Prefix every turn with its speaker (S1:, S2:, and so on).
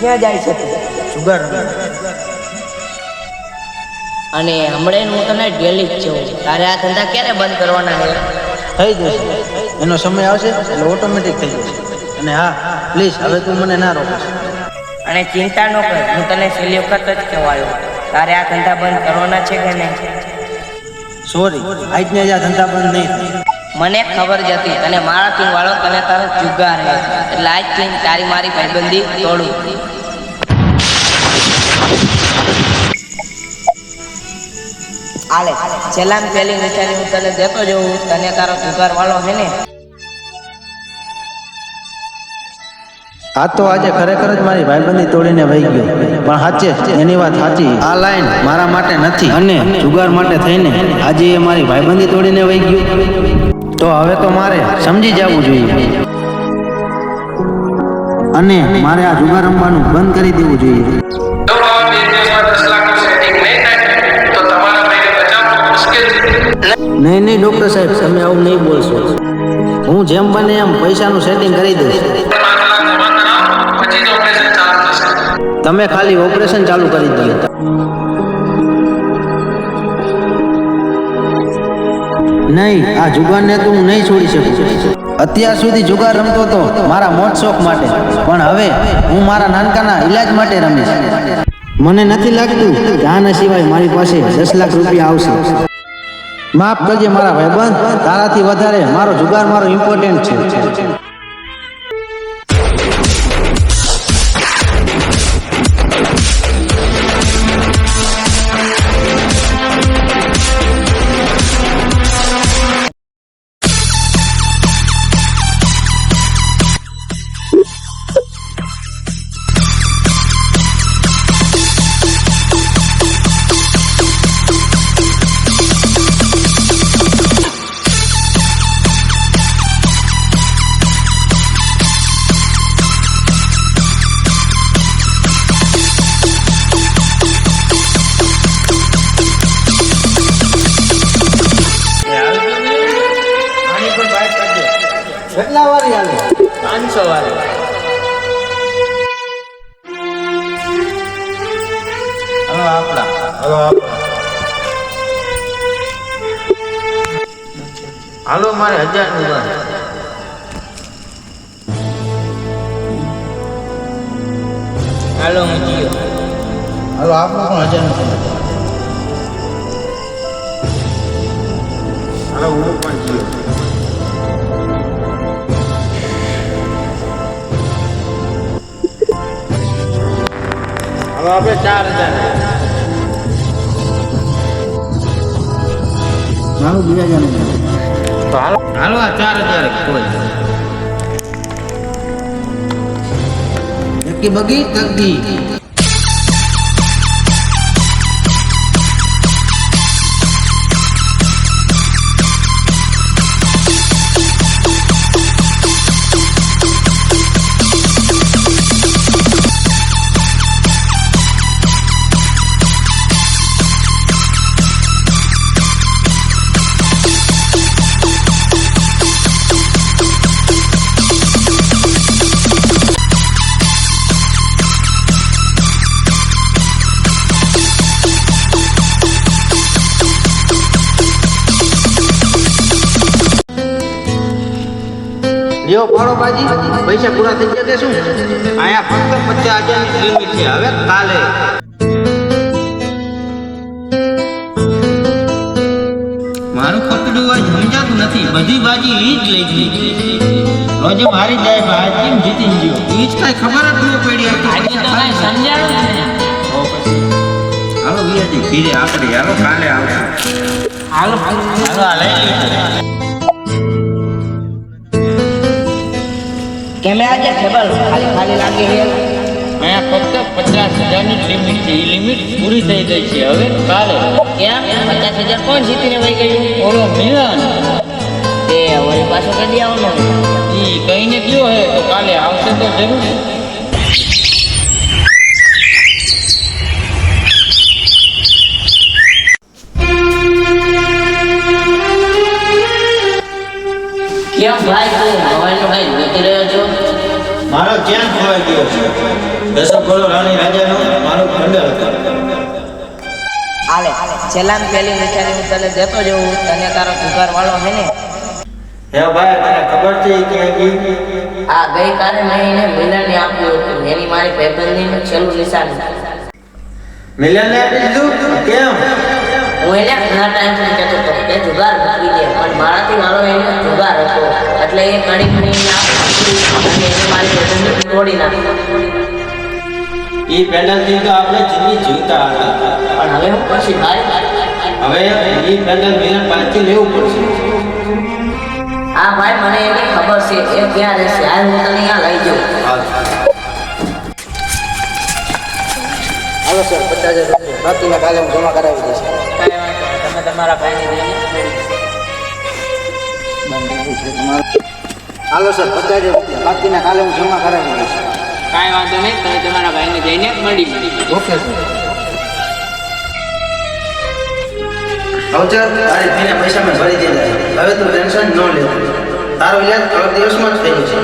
S1: ક્યાં જાય છે? તું
S2: જુગાર
S1: અને હમણાં હું તને ડેલી જ છું તારે આ ધંધા ક્યારે બંધ કરવાના છે?
S2: થઈ જશે. એનો સમય આવશે એટલે ઓટોમેટિક થઈ જશે. અને હા પ્લીઝ હવે તું મને ના રોકો
S1: અને ચિંતા ન કર હું તને છેલ્લી વખત જ કહેવાયો. તારે આ ધંધા બંધ કરવાના છે કે નહીં?
S2: સોરી આજને જ આ ધંધા બંધ નહીં.
S1: મને ખબર જ હતી મારા ટીમ વાળો તને તારો જુગાર રહે એટલે આજથી તારી મારી ભાઈબંધી તોડું. આલે છેલ્લા પેલી વિચારી હું તને દેતો જઉં તને તારો જુગાર વાળો છે ને.
S2: આ તો આજે ખરેખર જ મારી ભાઈબંધી તોડીને વહી ગયો. પણ સાચે એની વાત સાચી. આ લાઈન મારા માટે નથી અને જુગાર માટે થઈને આજે એ મારી ભાઈબંધી તોડીને વહી ગયો. તો હવે તો મારે સમજી જવું જોઈએ. અને મારે આ જુગાર રમવાનું બંધ કરી દેવું જોઈએ.
S3: નહીં
S2: નહીં, ડોક્ટર સાહેબ, તમે આવું નહીં બોલશો. હું જેમ બને એમ પૈસાનું સેટિંગ કરી દઈશ. તમે ખાલી ઓપરેશન ચાલુ કરી દો. નહીં, આ જુગારને તો હું નહીં છોડી શકું. અત્યાર સુધી જુગાર રમતો તો મારા મોજ શોખ માટે, પણ હવે હું મારા નાનકાના ઈલાજ માટે રમીશ. મને નથી લાગતું આના સિવાય મારી પાસે દસ લાખ રૂપિયા આવશે. માફ કરજે મારા ભાઈબંધ, તારાથી વધારે મારો જુગાર મારો ઇમ્પોર્ટન્ટ છે.
S1: પાંચસો વાળો.
S2: હવે આપણા. હાલો મારે હજારનું
S1: હાલો હું જીઓ
S2: હાલો આપણું પણ હજારનું હાલો હું પણ જીઓ આપણે ચાર હજાર. મારું બે હજાર તો હાલો. હાલો આ ચાર હજાર કોઈ. એકી બગી તગી લ્યો પાડો બાજી. પૈસા પૂરા થઈ ગયા કે શું? આયા ફક્ત પચાસ હજારની લિમિટ છે. હવે કાલે. મારું પકડું આજ સમજાતું નથી. બધી બાજી એ જ લઈ ગઈ. રોજે મારી જાય કેમ જીતી ગયો? એ જ કઈ ખબર જ ન પડી.
S1: ભાઈ સમજાણું
S2: હાલો વિયાજી આપણે હાલો કાલે આવશે.
S1: હાલો.
S2: હાલો આ લઈ લીધું
S1: કેમે આજે ટેબલ ખાલી ખાલી લાગી છે.
S4: અહીંયા ફક્ત પચાસ હજારની લિમિટ છે. એ લિમિટ પૂરી થઈ ગઈ છે. હવે કાલે
S1: કેમ? પચાસ હજાર કોણ જીતીને વહી ગયું?
S4: ઓલો મિલન
S1: તે હવે પાછો કદી આવવાનો
S4: એ કહીને ગયો હે તો કાલે આવશે તો જરૂર.
S1: કેમ ભાઈ તું?
S2: ચેન ખોવાઈ ગયો છે? દશક ગોળો રાણી રાજાનો મારો ખંડર હતો.
S1: આલે છેલ્લા પહેલી નિશાની હું તને દેતો જઉં તને તારો જુગાર વાળો હે ને?
S2: હે ભાઈ તને ખબર છે કે ક્યાં ગઈ?
S1: આ ગઈકાલે મેં એને મિલનને આપ્યું હતું એની મારી ભાઈબંધીનું છેલ્લું નિશાન
S2: મિલન ને આપી દીધું કેમ?
S1: હું એને ઘણા ટાઈમથી કહેતો હતો કે જુગાર મૂકી દે પણ મારાથી મારો એને જુગાર હતો. એટલે એ ઘણી ઘણી અને એને મારી ભાઈબંધી તોડી નાખી.
S2: એ પેનલ્ટી તો આપણે જિંદગી જીવતા હતા.
S1: પણ હવે હું પછી ભાઈ?
S2: હવે એ પેનલ મિલન પાસેથી લેવું પડશે.
S1: હા ભાઈ મને એની ખબર છે. એ ક્યાં રહેશે? આ હું તને અહીંયા લઈ જાઉં.
S2: હાલો સર પચાસ હજાર રૂપિયા બાકીના કાલે હું જમા કરાવી દઈશ.
S1: તમે તમારા ભાઈને
S2: હાલો સર પચાસ રૂપિયા. બાકીના કાલે હું જમા કરાવી દઈશ.
S4: કાંઈ વાંધો નહીં તમે તમારા ભાઈને જઈને મળી મળી
S2: ઓકે સર. અવચર તારી ફીને પૈસા મેં ભરી દીધા હવે તું ટેન્શન ન લે. તારો વ્યાજ ત્રણ દિવસમાં જ થઈ જશે